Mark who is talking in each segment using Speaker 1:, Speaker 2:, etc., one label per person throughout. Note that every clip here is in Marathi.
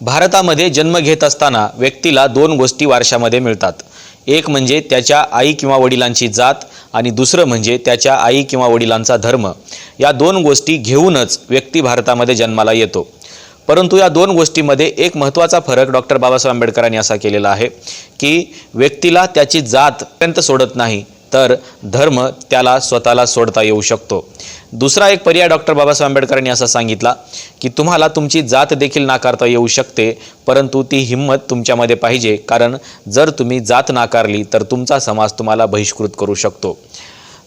Speaker 1: भारतामध्ये जन्म घेत असताना व्यक्तीला दोन गोष्टी वारशामध्ये मिळतात. एक म्हणजे त्याच्या आई किंवा वडिलांची जात आणि दुसरं म्हणजे त्याच्या आई किंवा वडिलांचा धर्म. या दोन गोष्टी घेऊनच व्यक्ती भारतामध्ये जन्माला येतो. परंतु या दोन गोष्टीमध्ये एक महत्त्वाचा फरक डॉक्टर बाबासाहेब आंबेडकरांनी असा केलेला आहे की व्यक्तीला त्याची जात पर्यंत सोडत नाही तर धर्म त्याला स्वतःला सोडता येऊ शकतो. दुसरा एक पर्याय डॉक्टर बाबासाहेब आंबेडकरांनी असा सांगितला की तुम्हाला तुमची जात देखील नाकारता येऊ शकते परंतु ती हिंमत तुमच्यामध्ये पाहिजे कारण जर तुम्ही जात नाकारली तर तुमचा समाज तुम्हाला बहिष्कृत करू शकतो.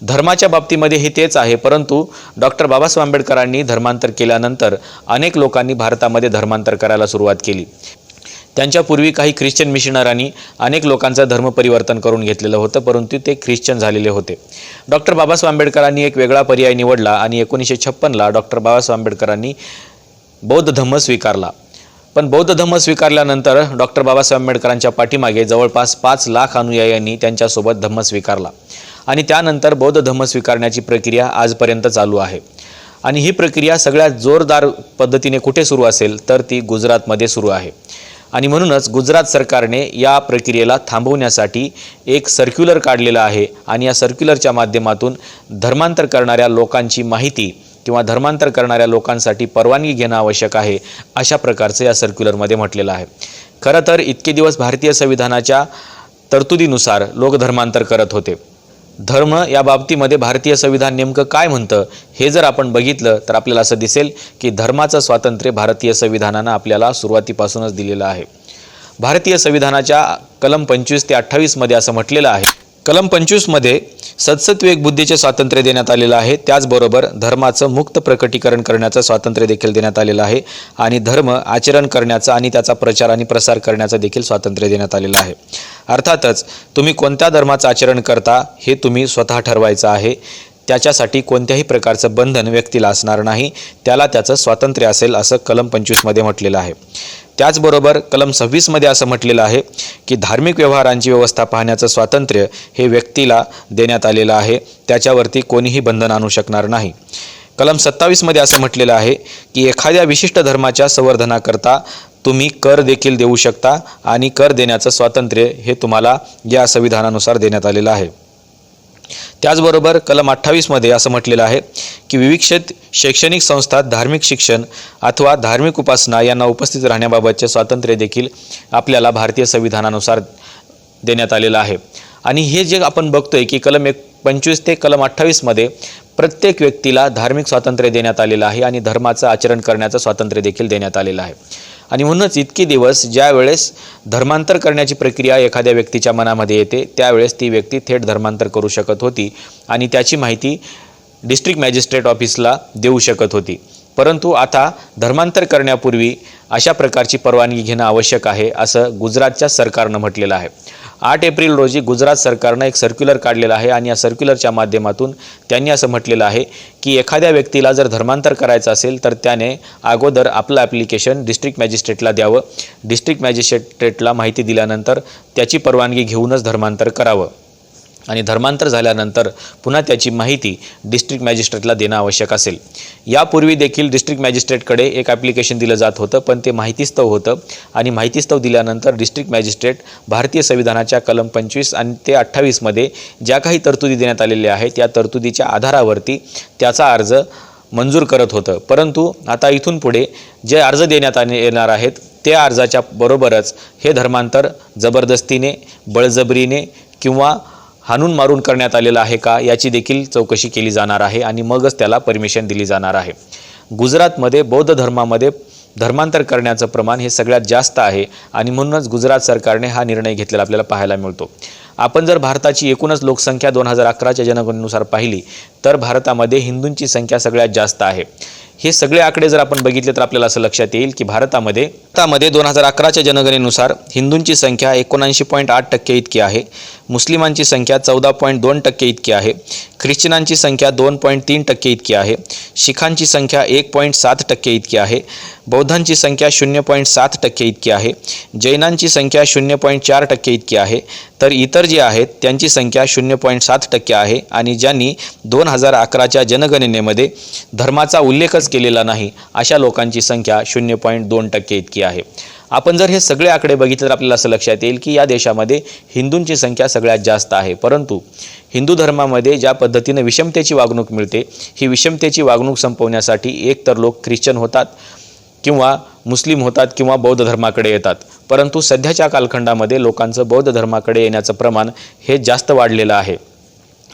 Speaker 1: धर्माच्या बाबतीमध्ये हे तेच आहे परंतु डॉक्टर बाबासाहेब आंबेडकरांनी धर्मांतर केल्यानंतर अनेक लोकांनी भारतामध्ये धर्मांतर करायला सुरुवात केली. त्यांच्यापूर्वी काही ख्रिश्चन मिशनरांनी अनेक लोकांचं धर्म परिवर्तन करून घेतलेलं होतं परंतु ते ख्रिश्चन झालेले होते. डॉक्टर बाबासाहेब आंबेडकरांनी एक वेगळा पर्याय निवडला आणि एकोणीसशे छप्पनला डॉक्टर बाबासाहेब आंबेडकरांनी बौद्ध धम्म स्वीकारला. पण बौद्ध धम्म स्वीकारल्यानंतर डॉक्टर बाबासाहेब आंबेडकरांच्या पाठीमागे जवळपास पाच लाख अनुयायांनी त्यांच्यासोबत धम्म स्वीकारला आणि त्यानंतर बौद्ध धम्म स्वीकारण्याची प्रक्रिया आजपर्यंत चालू आहे. आणि ही प्रक्रिया सगळ्यात जोरदार पद्धतीने कुठे सुरू असेल तर ती गुजरातमध्ये सुरू आहे. आणि म्हणूनच गुजरात सरकारने या प्रक्रियेला थांबवण्यासाठी एक सर्क्युलर काढलेलं आहे. आणि या सर्क्युलरच्या माध्यमातून धर्मांतर करणाऱ्या लोकांची माहिती किंवा धर्मांतर करणाऱ्या लोकांसाठी परवानगी घेणं आवश्यक आहे अशा प्रकारचं या सर्क्युलरमध्ये म्हटलेलं आहे. खरं तर इतके दिवस भारतीय संविधानाच्या तरतुदीनुसार लोक धर्मांतर करत होते. धर्म या बाबतीमध्ये भारतीय संविधान नेमकं काय म्हणतं हे जर आपण बघितलं तर आपल्याला असं दिसेल की धर्माचं स्वातंत्र्य भारतीय संविधानानं आपल्याला सुरुवातीपासूनच दिलेलं आहे. भारतीय संविधानाच्या कलम पंचवीस ते अठ्ठावीसमध्ये असं म्हटलेलं आहे. कलम पंचवीसमध्ये सदसत्विक बुद्धीचे स्वातंत्र्य देण्यात आलेलं आहे. त्याचबरोबर धर्माचं मुक्त प्रकटीकरण करण्याचं स्वातंत्र्य देखील देण्यात आलेलं आहे आणि धर्म आचरण करण्याचा आणि त्याचा प्रचार आणि प्रसार करण्याचं देखील स्वातंत्र्य देण्यात आलेलं आहे. अर्थातच तुम्ही कोणत्या धर्माचं आचरण करता हे तुम्ही स्वतः ठरवायचं आहे. त्याच्यासाठी कोणत्याही प्रकारचं बंधन व्यक्तीला असणार नाही. त्याला त्याचं स्वातंत्र्य असेल असं कलम पंचवीसमध्ये म्हटलेलं आहे. त्याचबरोबर कलम सव्वीसमध्ये असं म्हटलेलं आहे की धार्मिक व्यवहारांची व्यवस्था पाहण्याचं स्वातंत्र्य हे व्यक्तीला देण्यात आलेलं आहे. त्याच्यावरती कोणीही बंधन आणू शकणार नाही. कलम सत्तावीसमध्ये असं म्हटलेलं आहे की एखाद्या विशिष्ट धर्माच्या संवर्धनाकरता तुम्ही कर देखील देऊ शकता आणि कर देण्याचं स्वातंत्र्य हे तुम्हाला या संविधानानुसार देण्यात आलेलं आहे. त्याचबरोबर कलम अठ्ठावीसमध्ये असं म्हटलेलं आहे की विविक्षित शैक्षणिक संस्था धार्मिक शिक्षण अथवा धार्मिक उपासना यांना उपस्थित राहण्याबाबतचे स्वातंत्र्य देखील आपल्याला भारतीय संविधानानुसार देण्यात आलेलं आहे. आणि हे जे आपण बघतोय की कलम एक पंचवीस ते कलम अठ्ठावीसमध्ये प्रत्येक व्यक्तीला धार्मिक स्वातंत्र्य देण्यात आलेलं आहे आणि धर्माचं आचरण करण्याचं स्वातंत्र्य देखील देण्यात आलेलं आहे. आणि म्हणूनच इतके दिवस ज्या वेळेस धर्मांतर करण्याची प्रक्रिया एखाद्या व्यक्तीच्या मनामध्ये येते त्यावेळेस ती व्यक्ती थेट धर्मांतर करू शकत होती. आणि त्याची माहिती डिस्ट्रिक्ट मॅजिस्ट्रेट ऑफिसला देऊ शकत होती. परंतु आता धर्मांतर करण्यापूर्वी अशा प्रकारची परवानगी घेणं आवश्यक आहे असं गुजरातच्या सरकारनं म्हटलेलं आहे. आठ एप्रिल रोजी गुजरात सरकारनं एक सर्क्युलर काढलेलं आहे आणि या सर्क्युलरच्या माध्यमातून त्यांनी असं म्हटलेलं आहे की एखाद्या व्यक्तीला जर धर्मांतर करायचं असेल तर त्याने अगोदर आपलं ॲप्लिकेशन डिस्ट्रिक्ट मॅजिस्ट्रेटला द्यावं. डिस्ट्रिक्ट मॅजिस्ट्रेटला माहिती दिल्यानंतर त्याची परवानगी घेऊनच धर्मांतर करावं. आणि धर्मांतर झाल्यानंतर पुन्हा त्याची माहिती डिस्ट्रिक्ट मॅजिस्ट्रेटला देणं आवश्यक असेल. यापूर्वी देखील डिस्ट्रिक्ट मॅजिस्ट्रेटकडे एक ॲप्लिकेशन दिलं जात होतं पण ते माहितीस्तव होतं आणि माहितीस्तव दिल्यानंतर डिस्ट्रिक्ट मॅजिस्ट्रेट भारतीय संविधानाच्या कलम पंचवीस आणि ते अठ्ठावीसमध्ये ज्या काही तरतुदी देण्यात आलेल्या आहेत या तरतुदीच्या आधारावरती त्याचा अर्ज मंजूर करत होतं. परंतु आता इथून पुढे जे अर्ज देण्यात आले येणार आहेत त्या अर्जाच्या बरोबरच हे धर्मांतर जबरदस्तीने बळजबरीने किंवा हाणून मारून करण्यात आलेलं आहे का याची देखील चौकशी केली जाणार आहे आणि मगच त्याला परमिशन दिली जाणार आहे. गुजरातमध्ये बौद्ध धर्मामध्ये धर्मांतर करण्याचं प्रमाण हे सगळ्यात जास्त आहे आणि म्हणूनच गुजरात सरकारने हा निर्णय घेतलेला आपल्याला पाहायला मिळतो. आपण जर भारताची एकूणच लोकसंख्या दोन हजार अकराच्या जनगणनेनुसार पाहिली तर भारतामध्ये हिंदूंची संख्या सगळ्यात जास्त आहे. हे सगळे आकडे जर आपण बघितले तर आपल्याला असं लक्षात येईल की भारतामध्ये भारतामध्ये दोन हजार अकराच्या जनगणनेनुसार हिंदूंची संख्या एकोणऐंशी पॉईंट आठ टक्के इतकी आहे. मुस्लिमांची संख्या चौदा पॉईंट दोन टक्के इतकी आहे. ख्रिश्चनांची संख्या दोन पॉईंट तीन टक्के इतकी आहे. शिखांची संख्या एक पॉईंट सात टक्के इतकी आहे. बौद्धांची संख्या शून्य पॉईंट सात टक्के इतकी आहे. जैनांची संख्या शून्य पॉईंट चार टक्के इतकी आहे. तर इतर जे आहेत त्यांची संख्या शून्य पॉईंट सात टक्के आहे आणि ज्यांनी दोन हजार अकराच्या जनगणनेमध्ये धर्माचा उल्लेखच केलेला नाही अशा लोकांची संख्या शून्य पॉईंट दोन टक्के इतकी आहे. आपण जर हे सगळे आकडे बघितले तर आपल्याला असं लक्षात येईल की या देशामध्ये हिंदूंची संख्या सगळ्यात जास्त आहे. परंतु हिंदू धर्मामध्ये ज्या पद्धतीनं विषमतेची वागणूक मिळते ही विषमतेची वागणूक संपवण्यासाठी एक तर लोक ख्रिश्चन होतात किंवा मुस्लिम होतात किंवा बौद्ध धर्माकडे येतात. परंतु सध्याच्या कालखंडामध्ये लोकांचं बौद्ध धर्माकडे येण्याचं प्रमाण हे जास्त वाढलेलं आहे.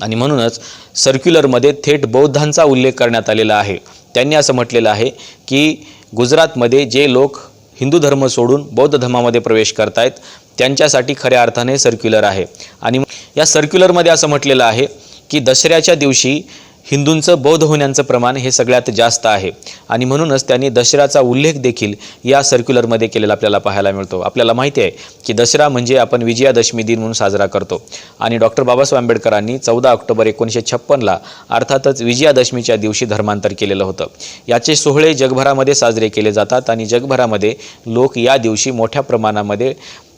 Speaker 1: आणि म्हणूनच सर्क्युलरमध्ये थेट बौद्धांचा उल्लेख करण्यात आलेला आहे. त्यांनी असं म्हटलेलं आहे की गुजरातमध्ये जे लोक हिंदू धर्म सोडून बौद्ध धर्मामध्ये प्रवेश करतायत त्यांच्यासाठी खऱ्या अर्थाने सर्क्युलर आहे. आणि या सर्क्युलरमध्ये असं म्हटलेलं आहे की दसऱ्याच्या दिवशी हिंदूंचं बौद्ध होण्याचं प्रमाण हे सगळ्यात जास्त आहे. आणि म्हणूनच त्यांनी दसऱ्याचा उल्लेख देखील या सर्क्युलरमध्ये केलेला आपल्याला पाहायला मिळतो. आपल्याला माहिती आहे की दसरा म्हणजे आपण विजयादशमी दिन म्हणून साजरा करतो. आणि डॉक्टर बाबासाहेब आंबेडकरांनी चौदा ऑक्टोबर एकोणीसशे छप्पनला अर्थातच विजयादशमीच्या दिवशी धर्मांतर केलेलं होतं. याचे सोहळे जगभरामध्ये साजरे केले जातात आणि जगभरामध्ये लोक या दिवशी मोठ्या प्रमाणामध्ये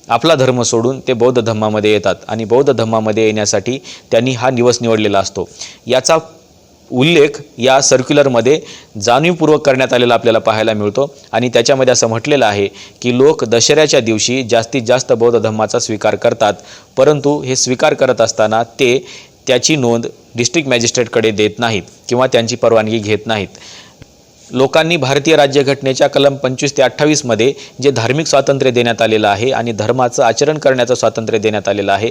Speaker 1: आपला धर्म सोडून ते बौद्ध धर्मामध्ये येतात. आणि बौद्ध धर्मामध्ये येण्यासाठी त्यांनी हा दिवस निवडलेला असतो. याचा उल्लेख या सर्क्युलरमध्ये जाणीवपूर्वक करण्यात आलेला आपल्याला पाहायला मिळतो. आणि त्याच्यामध्ये असं म्हटलेलं आहे की लोक दशऱ्याच्या दिवशी जास्तीत जास्त बौद्ध धर्माचा स्वीकार करतात परंतु हे स्वीकार करत असताना ते त्याची नोंद डिस्ट्रिक्ट मॅजिस्ट्रेटकडे देत नाहीत किंवा त्यांची परवानगी घेत नाहीत. लोकांनी भारतीय राज्यघटनेच्या कलम पंचवीस ते अठ्ठावीसमध्ये जे धार्मिक स्वातंत्र्य देण्यात आलेलं आहे आणि धर्माचं आचरण करण्याचं स्वातंत्र्य देण्यात आलेलं आहे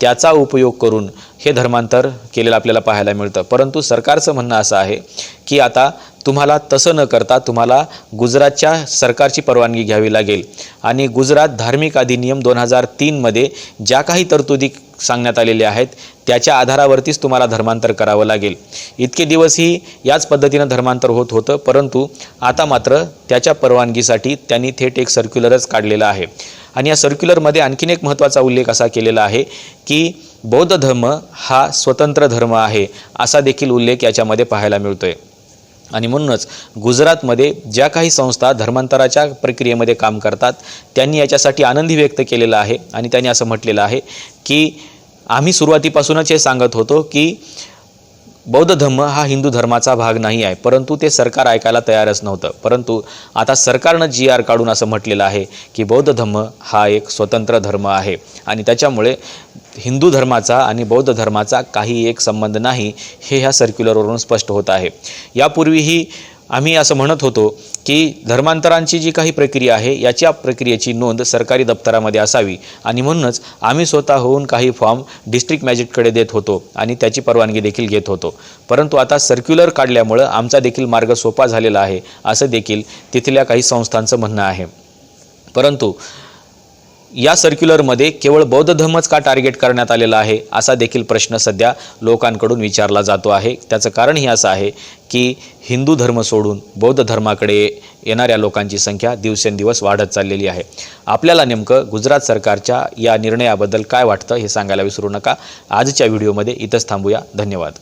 Speaker 1: त्याचा उपयोग करून हे धर्मांतर केलेलं आपल्याला पाहायला मिळतं. परंतु सरकारचं म्हणणं असं आहे की आता तुम्हाला तसं न करता तुम्हाला गुजरातच्या सरकारची परवानगी घ्यावी लागेल. आणि गुजरात धार्मिक अधिनियम दोन हजार तीनमध्ये ज्या काही तरतुदी सांगण्यात आलेले आहेत त्याच्या आधारावरतीच तुम्हाला धर्मांतर करावं लागेल. इतके दिवसही याच पद्धतीनं धर्मांतर होत होतं परंतु आता मात्र त्याच्या परवानगीसाठी त्यांनी थेट एक सर्क्युलरच काढलेला आहे. आणि या सर्क्युलरमध्ये आणखीन एक महत्त्वाचा उल्लेख असा केलेला आहे की बौद्ध धर्म हा स्वतंत्र धर्म आहे असा देखील उल्लेख याच्यामध्ये पाहायला मिळतो आहे आणि म्हणूनच गुजरातमध्ये ज्या काही संस्था धर्मांतराच्या प्रक्रियेमध्ये काम करतात त्यांनी याच्यासाठी आनंदी व्यक्त केलेला आहे. आणि त्यांनी असं म्हटलेलं आहे की आम्ही सुरुवातीपासूनच हे सांगत होतो की बौद्ध धर्म हा हिंदू धर्माचा भाग नाही आहे. परंतु ते सरकार ऐकायला तयारच नव्हतं. परंतु आता सरकारनं जी आर काढून असं म्हटलेलं आहे की बौद्ध धर्म हा एक स्वतंत्र धर्म आहे. आणि त्याच्यामुळे हिंदू धर्माचा आणि बौद्ध धर्माचा काही एक संबंध नाही हे ह्या सर्क्युलरवरून स्पष्ट होत आहे. यापूर्वीही आम्ही असं म्हणत होतो की धर्मांतरांची जी काही प्रक्रिया आहे याच्या प्रक्रियेची नोंद सरकारी दप्तरामध्ये असावी. आणि म्हणूनच आम्ही स्वतः होऊन काही फॉर्म डिस्ट्रिक्ट मॅजिस्ट्रेटकडे देत होतो आणि त्याची परवानगी देखील घेत होतो. परंतु आता सर्क्युलर काढल्यामुळं आमचा देखील मार्ग सोपा झालेला आहे असं देखील तिथल्या काही संस्थांचं म्हणणं आहे. परंतु या सर्क्युलरमध्ये केवळ बौद्ध धर्मच का टार्गेट करण्यात आलेला आहे असा देखील प्रश्न सध्या लोकांकडून विचारला जातो आहे. त्याचं कारणही असं आहे की हिंदू धर्म सोडून बौद्ध धर्माकडे येणाऱ्या लोकांची संख्या दिवसेंदिवस वाढत चाललेली आहे. आपल्याला नेमकं गुजरात सरकारच्या या निर्णयाबद्दल काय वाटतं हे सांगायला विसरू नका. आजच्या व्हिडिओमध्ये इथंच थांबूया. धन्यवाद.